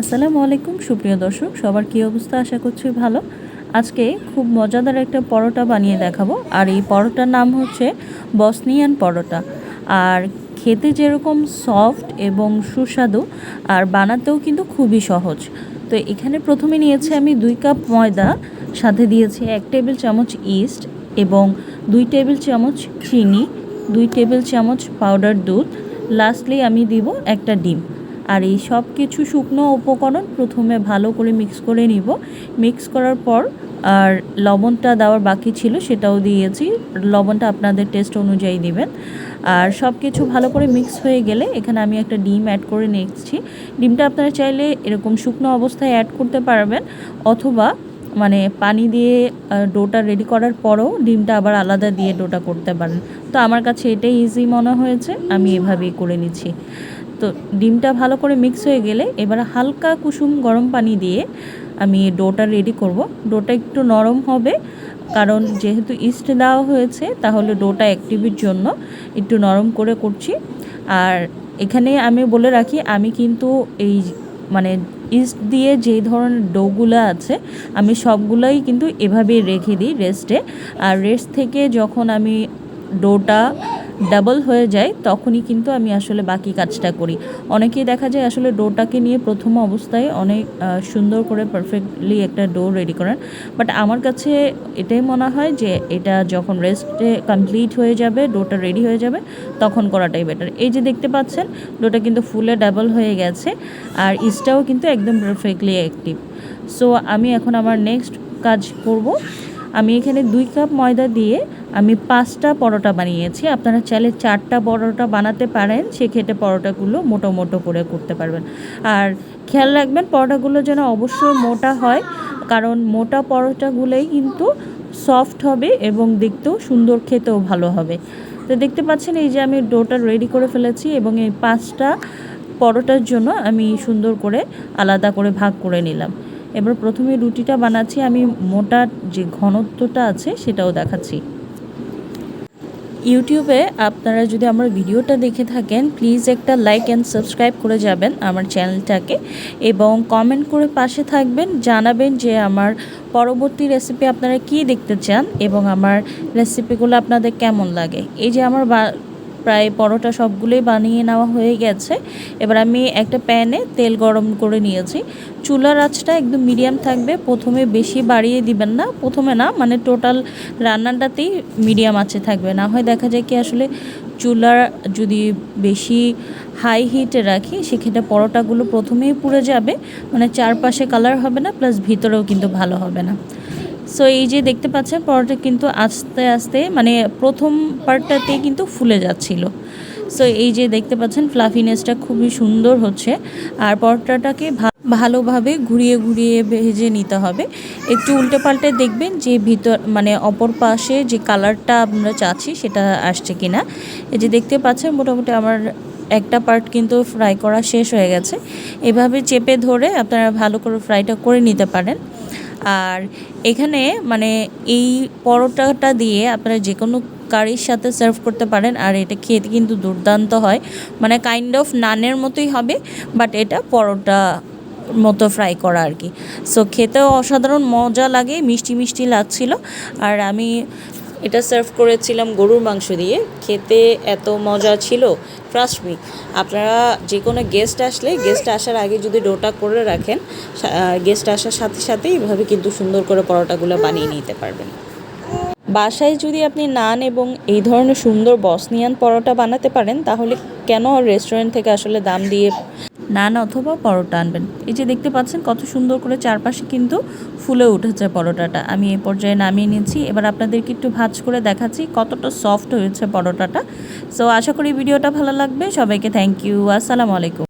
আসসালামু আলাইকুম, সুপ্রিয় দর্শক, সবার কী অবস্থা আশা করছি ভালো। আজকে খুব মজাদার একটা পরোটা বানিয়ে দেখাবো, আর এই পরোটার নাম হচ্ছে বসনিয়ান পরোটা। আর খেতে যেরকম সফট এবং সুস্বাদু, আর বানাতেও কিন্তু খুবই সহজ। তো এখানে প্রথমে নিয়েছি আমি দুই কাপ ময়দা, সাথে দিয়েছি এক টেবিল চামচ ইস্ট এবং দুই টেবিল চামচ চিনি, দুই টেবিল চামচ পাউডার দুধ। লাস্টলি আমি দিব একটা ডিম। আর এই সব কিছু শুকনো উপকরণ প্রথমে ভালো করে মিক্স করে নিব। মিক্স করার পর আর লবণটা দেওয়ার বাকি ছিল সেটাও দিয়েছি। লবণটা আপনাদের টেস্ট অনুযায়ী দিবেন। আর সব কিছু ভালো করে মিক্স হয়ে গেলে এখানে আমি একটা ডিম অ্যাড করে নিচ্ছি। ডিমটা আপনারা চাইলে এরকম শুকনো অবস্থায় অ্যাড করতে পারবেন অথবা মানে পানি দিয়ে ডোটা রেডি করার পরও ডিমটা আবার আলাদা দিয়ে ডোটা করতে পারেন। তো আমার কাছে এটাই ইজি মনে হয়েছে, আমি এভাবেই করে নিচ্ছি। তো ডিমটা ভালো করে মিক্স হয়ে গেলে এবার হালকা কুসুম গরম পানি দিয়ে আমি ডোটা রেডি করব। ডোটা একটু নরম হবে, কারণ যেহেতু ইস্ট দেওয়া হয়েছে, তাহলে ডোটা অ্যাক্টিভির জন্য একটু নরম করে করছি। আর এখানে আমি বলে রাখি, আমি কিন্তু এই মানে ইস্ট দিয়ে যেই ধরনের ডোগুলো আছে, আমি সবগুলোই কিন্তু এভাবেই রেখে দিই রেস্টে আর রেস্ট থেকে যখন আমি ডোটা ডাবল হয়ে যায়, তখনই কিন্তু আমি আসলে বাকি কাজটা করি। অনেকেই দেখা যায় আসলে ডোটাকে নিয়ে প্রথম অবস্থায় অনেক সুন্দর করে পারফেক্টলি একটা ডো রেডি করেন। বাট আমার কাছে এটাই মনে হয় যে, এটা যখন রেস্টে কমপ্লিট হয়ে যাবে, ডোটা রেডি হয়ে যাবে, তখন করাটাই বেটার এই যে দেখতে পাচ্ছেন, ডোটা কিন্তু ফুলে ডাবল হয়ে গেছে, আর ইস্টাও কিন্তু একদম পারফেক্টলি অ্যাক্টিভ সো আমি এখন আমার নেক্সট কাজ করব। আমি এখানে দুই কাপ ময়দা দিয়ে আমি পাঁচটা পরোটা বানিয়েছি। আপনারা চাইলে চারটা পরোটা বানাতে পারেন, সেক্ষেত্রে পরোটাগুলো মোটো মোটো করে করতে পারবেন। আর খেয়াল রাখবেন, পরোটাগুলো যেন অবশ্যই মোটা হয়, কারণ মোটা পরোটাগুলোই কিন্তু সফট হবে এবং দেখতেও সুন্দর, খেতেও ভালো হবে। তো দেখতে পাচ্ছেন, এই যে আমি ডোটা রেডি করে ফেলেছি এবং এই পাঁচটা পরোটার জন্য আমি সুন্দর করে আলাদা করে ভাগ করে নিলাম। এবার প্রথমে রুটিটা বানাচ্ছি, আমি মোটা যে ঘনত্বটা আছে সেটাও দেখাচ্ছি। ইউটিউবে আপনারা যদি আমার ভিডিওটা দেখে থাকেন প্লিজ একটা লাইক অ্যান্ড সাবস্ক্রাইব করে যাবেন আমার চ্যানেলটাকে এবং কমেন্ট করে পাশে থাকবেন, জানাবেন যে আমার পরবর্তী রেসিপি আপনারা কি দেখতে চান এবং আমার রেসিপিগুলো আপনাদের কেমন লাগে। এই যে আমার প্রায় পরোটা সবগুলোই বানিয়ে নেওয়া হয়ে গেছে। এবার আমি একটা প্যানে তেল গরম করে নিয়েছি। চুলার আঁচটা একদম মিডিয়াম থাকবে। প্রথমে বেশি বাড়িয়ে দিবেন না। প্রথমে না মানে টোটাল রান্নাটাতেই মিডিয়াম আঁচে থাকবে। না হয় দেখা যায় কি আসলে চুলার যদি বেশি হাই হিটে রাখি, সেক্ষেত্রে পরোটাগুলো প্রথমেই পুড়ে যাবে। মানে চারপাশে কালার হবে না, প্লাস ভিতরেও কিন্তু ভালো হবে না। সো এই যে দেখতে পাচ্ছেন, পরোটা কিন্তু আস্তে আস্তে মানে প্রথম পার্টটাতে কিন্তু ফুলে যাচ্ছিল। সো এই যে দেখতে পাচ্ছেন ফ্লাফিনেসটা খুবই সুন্দর হচ্ছে। আর পরোটাটাকে ভালোভাবে ঘুরিয়ে ঘুরিয়ে ভেজে নিতে হবে। একটু উল্টে পাল্টে দেখবেন যে ভিতর মানে অপর পাশে যে কালারটা আমরা চাচ্ছি, সেটা আসছে কিনা। এই যে দেখতে পাচ্ছেন, মোটামুটি আমার একটা পার্ট কিন্তু ফ্রাই করা শেষ হয়ে গেছে। এভাবে চেপে ধরে আপনারা ভালো করে ফ্রাইটা করে নিতে পারেন। আর এখানে মানে এই পরোটাটা দিয়ে আপনারা যে কোনো কারির সাথে সার্ভ করতে পারেন, আর এটা খেতে কিন্তু দুর্দান্ত হয়। মানে কাইন্ড অফ নানের মতোই হবে বাট এটা পরোটা মতো ফ্রাই করা আর কি। সো খেতেও অসাধারণ মজা লাগে, মিষ্টি মিষ্টি লাগছিল। আর আমি এটা সার্ভ করেছিলাম গরুর মাংস দিয়ে। খেতে এত মজা ছিল ট্রাস্ট মি আপনারা যে কোনো গেস্ট আসলে গেস্ট আসার আগে যদি ডোটা করে রাখেন গেস্ট আসার সাথে সাথেই এভাবে কিন্তু সুন্দর করে পরোটাগুলো বানিয়ে নিতে পারবেন। বাসায় যদি আপনি নান এবং এই ধরনের সুন্দর বসনিয়ান পরোটা বানাতে পারেন, তাহলে কেন রেস্টুরেন্ট থেকে আসলে দাম দিয়ে নান অথবা পরোটা আনবেন। এই যে দেখতে পাচ্ছেন কত সুন্দর করে চারপাশে কিন্তু ফুলে উঠেছে পরোটাটা। আমি এই পর্যায়ে নামিয়ে নিয়েছি। এবার আপনাদেরকে একটু ভাজ করে দেখাচ্ছি কতটা সফট হয়েছে পরোটাটা। সো আশা করি ভিডিওটা ভালো লাগবে। সবাইকে থ্যাংক ইউ আসসালামু আলাইকুম।